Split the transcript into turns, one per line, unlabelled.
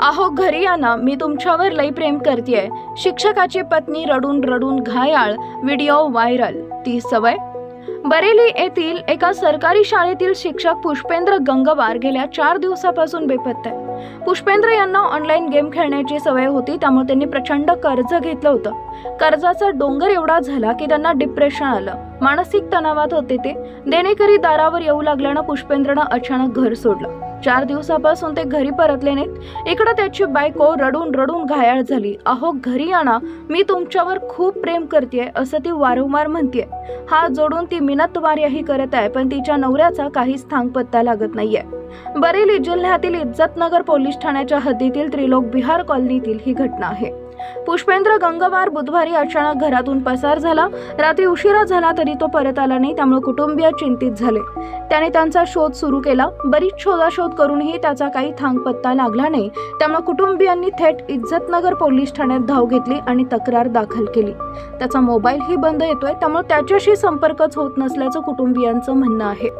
आहो घरी या ना मी तुमच्यावर लई प्रेम करतेय. शिक्षकाची पत्नी रडून रडून घायाळ व्हिडिओ व्हायरल. ती सवय? बरेली येथील एका सरकारी शाळेतील शिक्षक पुष्पेंद्र गंगवार गेल्या चार दिवसापासून बेपत्ता आहे. पुष्पेंद्र यांना ऑनलाईन गेम खेळण्याची सवय होती त्यामुळे त्यांनी प्रचंड कर्ज घेतलं होतं. कर्जाचा डोंगर एवढा झाला की त्यांना डिप्रेशन आलं. मानसिक तणावात होते ते. देणेकरी दारावर येऊ लागल्यानं पुष्पेंद्रनं अचानक घर सोडलं. चार दिवसापासून ते घरी परतले नाहीत. इकडं त्याची बायको रडून रडून घायाळ झाली. अहो घरी आणा. मी तुमच्यावर खूप प्रेम करते असं ती वारंवार म्हणते हात जोडून ती मिनतवार्याही करत आहे पण तिच्या नवऱ्याचा काहीच थांगपत्ता लागत नाहीये. बरेली जिल्ह्यातील इज्जतनगर पोलीस ठाण्याच्या हद्दीतील त्रिलोक बिहार कॉलनीतील ही घटना आहे. पुष्पेंद्र गंगवार बुधवारी अचानक घरातून पसार झाला. रात्री उशिरा झाला तरी तो परत आला नाही त्यामुळे कुटुंबीय चिंतित झाले. त्याने त्यांचा शोध सुरू केला. बरीच शोधाशोध करूनही त्याचा काही थांगपत्ता लागला नाही. त्यामुळे कुटुंबियांनी थेट इज्जतनगर पोलीस ठाण्यात धाव घेतली आणि तक्रार दाखल केली. त्याचा मोबाईलही बंद येतोय त्यामुळे त्याच्याशी संपर्कच होत नसल्याचं कुटुंबियांचं म्हणणं आहे.